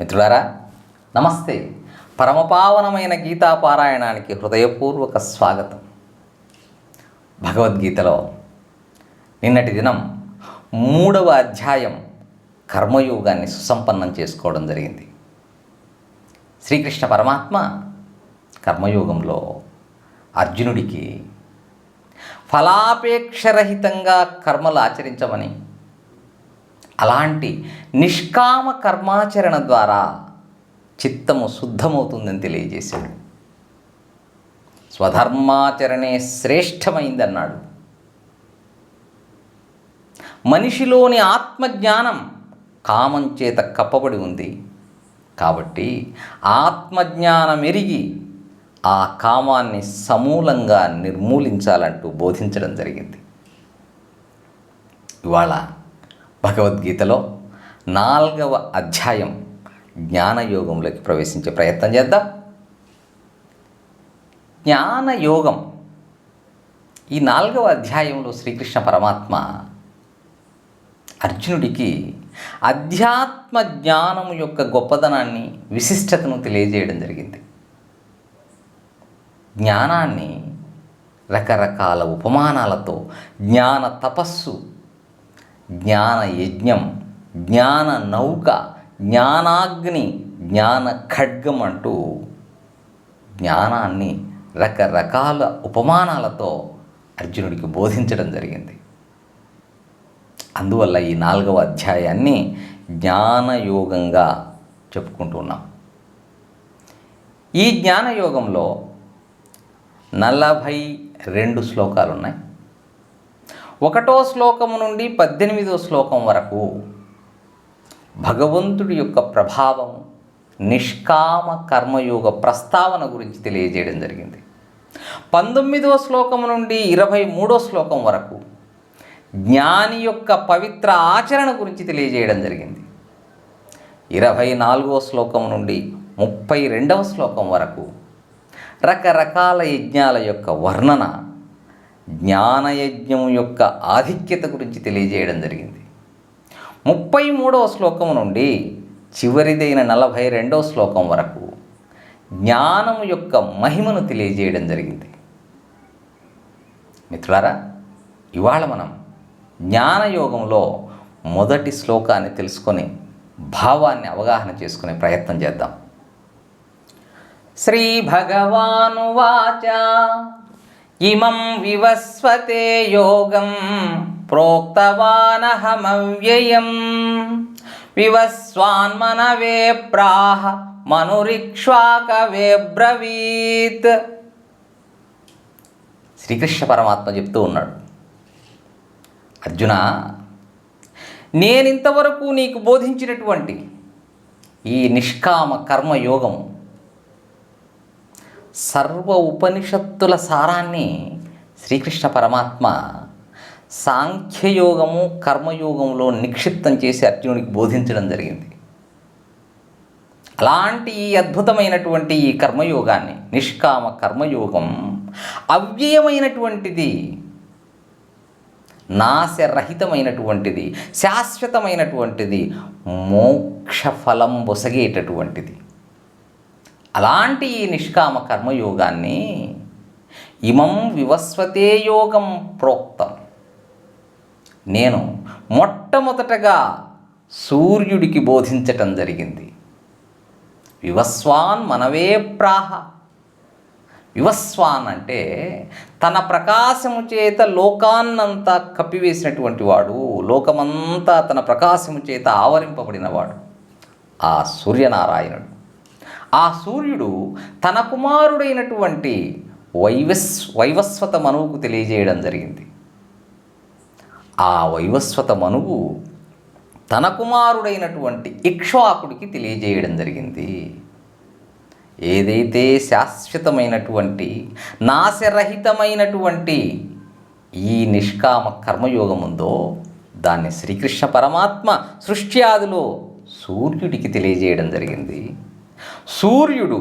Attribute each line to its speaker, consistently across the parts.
Speaker 1: మిత్రులారా నమస్తే. పరమపావనమైన గీతా పారాయణానికి హృదయపూర్వక స్వాగతం. భగవద్గీతలో నిన్నటి దినం మూడవ అధ్యాయం కర్మయోగాన్ని సుసంపన్నం చేసుకోవడం జరిగింది. శ్రీకృష్ణ పరమాత్మ కర్మయోగంలో అర్జునుడికి ఫలాపేక్షరహితంగా కర్మలు ఆచరించమని అలాంటి నిష్కామ కర్మాచరణ ద్వారా చిత్తము శుద్ధమవుతుందని తెలియజేశాడు. స్వధర్మాచరణే శ్రేష్టమైందన్నాడు. మనిషిలోని ఆత్మజ్ఞానం కామం చేత కప్పబడి ఉంది. కాబట్టి ఆత్మజ్ఞానం ఎరిగి ఆ కామాన్ని సమూలంగా నిర్మూలించాలంటూ బోధించడం జరిగింది. ఇవాళ భగవద్గీతలో నాలుగవ అధ్యాయం జ్ఞానయోగంలోకి ప్రవేశించే ప్రయత్నం చేద్దాం. జ్ఞానయోగం. ఈ నాలుగవ అధ్యాయంలో శ్రీకృష్ణ పరమాత్మ అర్జునుడికి అధ్యాత్మ జ్ఞానం యొక్క గొప్పదనాన్ని విశిష్టతను తెలియజేయడం జరిగింది. జ్ఞానాన్ని రకరకాల ఉపమానాలతో జ్ఞాన తపస్సు జ్ఞాన యజ్ఞం జ్ఞాన నౌక జ్ఞానాగ్ని జ్ఞాన ఖడ్గం అంటూ జ్ఞానాన్ని రకరకాల ఉపమానాలతో అర్జునుడికి బోధించడం జరిగింది. అందువల్ల ఈ నాలుగవ అధ్యాయాన్ని జ్ఞానయోగంగా చెప్పుకుంటున్నాం ఈ జ్ఞానయోగంలో నలభై రెండు శ్లోకాలు ఉన్నాయి ఒకటో శ్లోకము నుండి పద్దెనిమిదో శ్లోకం వరకు భగవంతుడి యొక్క ప్రభావం నిష్కామ కర్మయోగ ప్రస్తావన గురించి తెలియజేయడం జరిగింది. పంతొమ్మిదవ శ్లోకము నుండి ఇరవై మూడో శ్లోకం వరకు జ్ఞాని యొక్క పవిత్ర ఆచరణ గురించి తెలియజేయడం జరిగింది. ఇరవై నాలుగవ శ్లోకం నుండి ముప్పై రెండవ శ్లోకం వరకు రకరకాల యజ్ఞాల యొక్క వర్ణన జ్ఞానయజ్ఞం యొక్క ఆధిక్యత గురించి తెలియజేయడం జరిగింది. ముప్పై మూడవ శ్లోకం నుండి చివరిదైన నలభై రెండవ శ్లోకం వరకు జ్ఞానం యొక్క మహిమను తెలియజేయడం జరిగింది. మిత్రులారా ఇవాళ మనం జ్ఞానయోగంలో మొదటి శ్లోకాన్ని తెలుసుకొని భావాన్ని అవగాహన చేసుకునే ప్రయత్నం చేద్దాం. శ్రీ భగవానువాచ ఇమం వివస్వతే యోగం ప్రోక్తవానహమవ్యయం. వివస్వాన్మనవే ప్రాహ మనురిక్ష్వాకవే బ్రవీత్. శ్రీకృష్ణ పరమాత్మ చెప్తూ ఉన్నాడు. అర్జున నేనింతవరకు నీకు బోధించినటువంటి ఈ నిష్కామ కర్మయోగం సర్వ ఉపనిషత్తుల సారాన్ని శ్రీకృష్ణ పరమాత్మ సాంఖ్యయోగము కర్మయోగంలో నిక్షిప్తం చేసి అర్జునుడికి బోధించడం జరిగింది. అలాంటి ఈ అద్భుతమైనటువంటి ఈ కర్మయోగాన్ని నిష్కామ కర్మయోగం అవ్యయమైనటువంటిది నాశరహితమైనటువంటిది శాశ్వతమైనటువంటిది మోక్ష ఫలం బొసగేటటువంటిది. అలాంటి ఈ నిష్కామ కర్మయోగాన్ని ఇమం వివస్వతే యోగం ప్రోక్తం. నేను మొట్టమొదటగా సూర్యుడికి బోధించటం జరిగింది. వివస్వాన్ మనవే ప్రాహ. వివస్వాన్ అంటే తన ప్రకాశము చేత లోకాన్నంతా కప్పివేసినటువంటి వాడు లోకమంతా తన ప్రకాశము చేత ఆవరింపబడినవాడు ఆ సూర్యనారాయణుడు. ఆ సూర్యుడు తన కుమారుడైనటువంటి వైవస్ వైవస్వత మనువుకు తెలియజేయడం జరిగింది. ఆ వైవస్వత మనువు తన కుమారుడైనటువంటి ఇక్ష్వాకుడికి తెలియజేయడం జరిగింది. ఏదైతే శాశ్వతమైనటువంటి నాశరహితమైనటువంటి ఈ నిష్కామ కర్మయోగం ఉందో దాన్ని శ్రీకృష్ణ పరమాత్మ సృష్టి ఆదిలో సూర్యుడికి తెలియజేయడం జరిగింది. సూర్యుడు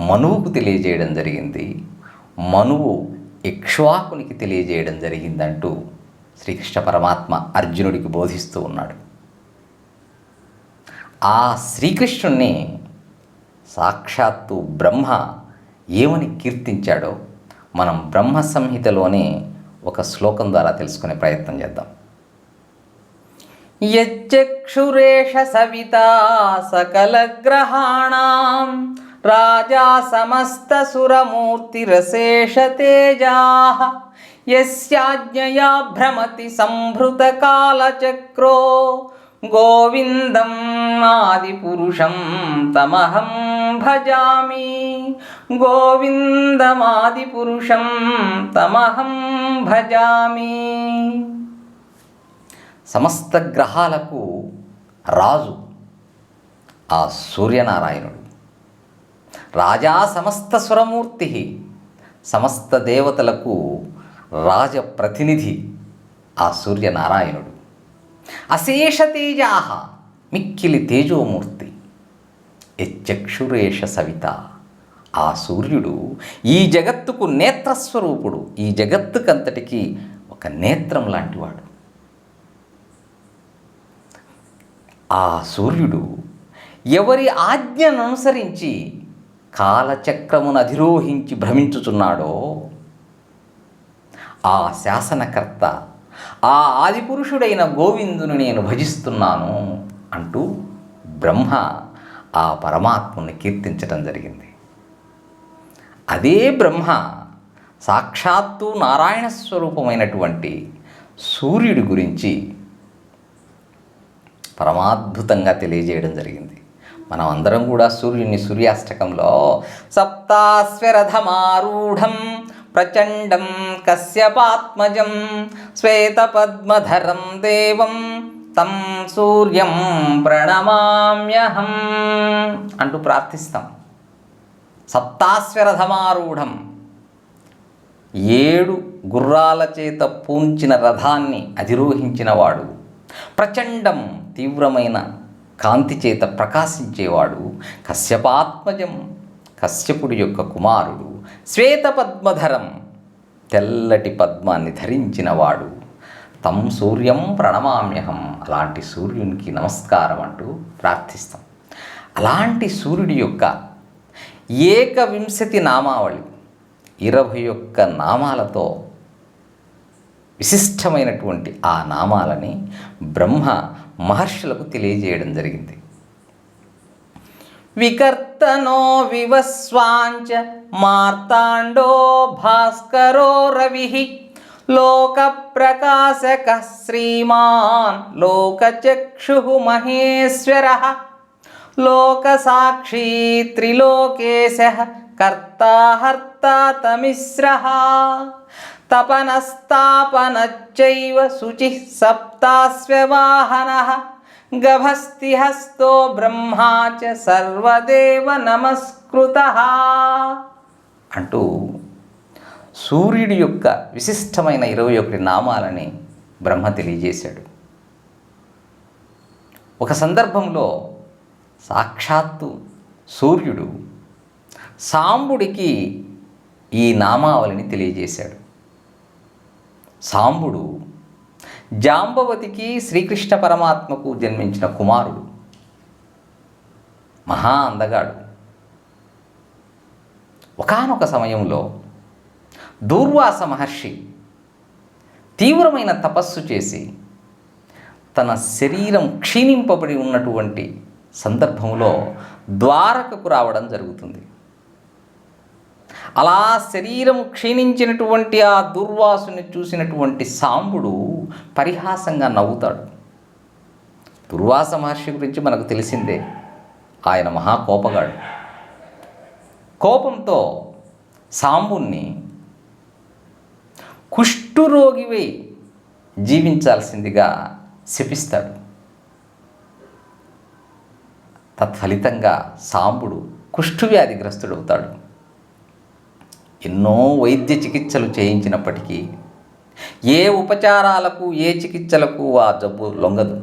Speaker 1: మనువుకు తెలియజేయడం జరిగింది మనువు ఇక్ష్వాకునికి తెలియజేయడం జరిగిందంటూ శ్రీకృష్ణ పరమాత్మ అర్జునుడికి బోధిస్తూ ఉన్నాడు. ఆ శ్రీకృష్ణుణ్ణి సాక్షాత్తు బ్రహ్మ ఏమని కీర్తించాడో మనం బ్రహ్మ సంహితలోని ఒక శ్లోకం ద్వారా తెలుసుకునే ప్రయత్నం చేద్దాం. యచ్చక్షురేష సవితా సకలగ్రహాణం రాజా సమస్త సమస్తసురమూర్తిరశేషతేజా యస్యాజ్ఞయా భ్రమతి సంభృతకాలచక్రో గోవిందం ఆదిపురుషం తమహం భజామి గోవిందమాదిపురుషం తమహం భజామి సమస్త గ్రహాలకు రాజు ఆ సూర్యనారాయణుడు. రాజా సమస్త సురమూర్తి సమస్త దేవతలకు రాజప్రతినిధి ఆ సూర్యనారాయణుడు. అశేష తేజాహ మిక్కిలి తేజోమూర్తి. యచ్చక్షురేష సవిత ఆ సూర్యుడు ఈ జగత్తుకు నేత్రస్వరూపుడు. ఈ జగత్తుకంతటికి ఒక నేత్రం లాంటివాడు. ఆ సూర్యుడు ఎవరి ఆజ్ఞను అనుసరించి కాలచక్రమును అధిరోహించి భ్రమించుచున్నాడో ఆ శాసనకర్త ఆ ఆదిపురుషుడైన గోవిందుని నేను భజిస్తున్నాను అంటూ బ్రహ్మ ఆ పరమాత్మని కీర్తించటం జరిగింది. అదే బ్రహ్మ సాక్షాత్తు నారాయణ స్వరూపమైనటువంటి సూర్యుడి గురించి పరమాద్భుతంగా తెలియజేయడం జరిగింది. మనం అందరం కూడా సూర్యుని సూర్యాష్టకంలో సప్తాస్వరథమారూఢం ప్రచండం కశ్యపాత్మజం శ్వేతపద్మధరం దేవం తం సూర్యం ప్రణమామ్యహం అంటూ ప్రార్థిస్తాం. సప్తాస్వరథమారూఢం ఏడు గుర్రాల చేత పూంచిన రథాన్ని అధిరోహించినవాడు ప్రచండం తీవ్రమైన కాంతి చేత ప్రకాశించేవాడు కశ్యపాత్మజం కశ్యపుడి యొక్క కుమారుడు శ్వేతపద్మధరం తెల్లటి పద్మాన్ని ధరించినవాడు. తం సూర్యం ప్రణమామ్యహం. అలాంటి సూర్యునికి నమస్కారం అంటూ ప్రార్థిస్తాం. అలాంటి సూర్యుడి యొక్క ఏకవింశతి నామావళి ఇరవై ఒక్క నామాలతో విశిష్టమైనటువంటి ఆ నామాలని బ్రహ్మ మహర్షులకు తెలియజేయడం జరిగింది. వికర్తనో వివస్వాంచ మార్తాండో భాస్కరో రవి లోక ప్రకాశక శ్రీమాన్ లోకచక్షు మహేశ్వర లోకసాక్షీ త్రిలోకేశ కర్తాహర్తా తమిశ్ర తపనస్తాపనచ్చైవ శుచి సప్తాస్వ్యవాహన గభస్తి హస్తో బ్రహ్మా చ సర్వదేవ నమస్కృత అంటూ సూర్యుడి యొక్క విశిష్టమైన ఇరవై ఒకటి నామాలని బ్రహ్మ తెలియజేశాడు. ఒక సందర్భంలో సాక్షాత్తు సూర్యుడు సాంబుడికి ఈ నామావళిని తెలియజేశాడు. సాంబుడు జాంబవతికి శ్రీకృష్ణ పరమాత్మకు జన్మించిన కుమారుడు మహా అందగాడు. ఒకానొక సమయంలో దూర్వాస మహర్షి తీవ్రమైన తపస్సు చేసి తన శరీరం క్షీణింపబడి ఉన్నటువంటి సందర్భంలో ద్వారకకు రావడం జరుగుతుంది. అలా శరీరం క్షీణించినటువంటి ఆ దుర్వాసుని చూసినటువంటి సాంబుడు పరిహాసంగా నవ్వుతాడు. దుర్వాస మహర్షి గురించి మనకు తెలిసిందే. ఆయన మహాకోపగాడు కోపంతో సాంబుణ్ణి కుష్ఠురోగివై జీవించాల్సిందిగా శపిస్తాడు. తత్ఫలితంగా సాంబుడు కుష్ఠువ్యాధిగ్రస్తుడవుతాడు. ఎన్నో వైద్య చికిత్సలు చేయించినప్పటికీ ఏ ఉపచారాలకు ఏ చికిత్సలకు ఆ జబ్బు లొంగదు.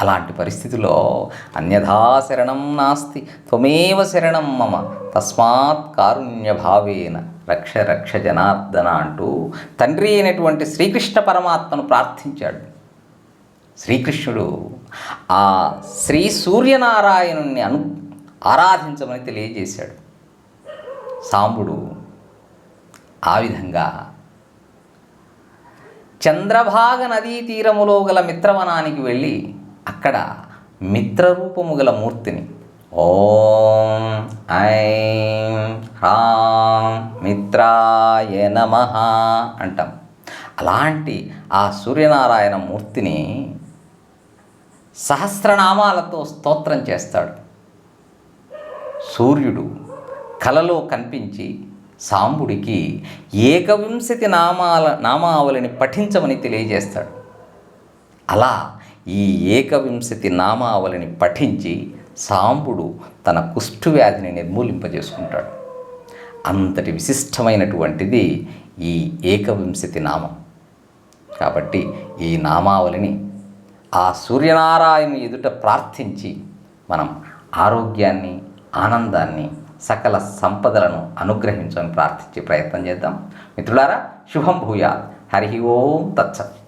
Speaker 1: అలాంటి పరిస్థితిలో అన్యథా శరణం నాస్తి త్వమేవ శరణం మమ తస్మాత్ కారుణ్య భావేన రక్ష రక్ష జనార్దన అంటూ తండ్రి అయినటువంటి శ్రీకృష్ణ పరమాత్మను ప్రార్థించాడు. శ్రీకృష్ణుడు ఆ శ్రీ సూర్యనారాయణుణ్ణి అను ఆరాధించమని తెలియజేశాడు. సాంబుడు ఆ విధంగా చంద్రభాగ నదీ తీరములో గల మిత్రవనానికి వెళ్ళి అక్కడ మిత్రరూపము గల మూర్తిని ఓం ఐం హ్రాం మిత్రాయ నమ అంటాం. అలాంటి ఆ సూర్యనారాయణ మూర్తిని సహస్రనామాలతో స్తోత్రం చేస్తాడు. సూర్యుడు కలలో కనిపించి సాంబుడికి ఏకవింశతి నామాల నామావళిని పఠించమని తెలియజేస్తాడు. అలా ఈ ఏకవింశతి నామావళిని పఠించి సాంబుడు తన కుష్ఠవ్యాధిని నిర్మూలింపజేసుకుంటాడు. అంతటి విశిష్టమైనటువంటిది ఈ ఏకవింశతి నామం. కాబట్టి ఈ నామావళిని ఆ సూర్యనారాయణ ఎదుట ప్రార్థించి మనం ఆరోగ్యాన్ని ఆనందాన్ని సకల సంపదలను అనుగ్రహించమని ప్రార్థించే ప్రయత్నం చేద్దాం. మిత్రులారా శుభం భూయా హరి ఓం తత్సత్.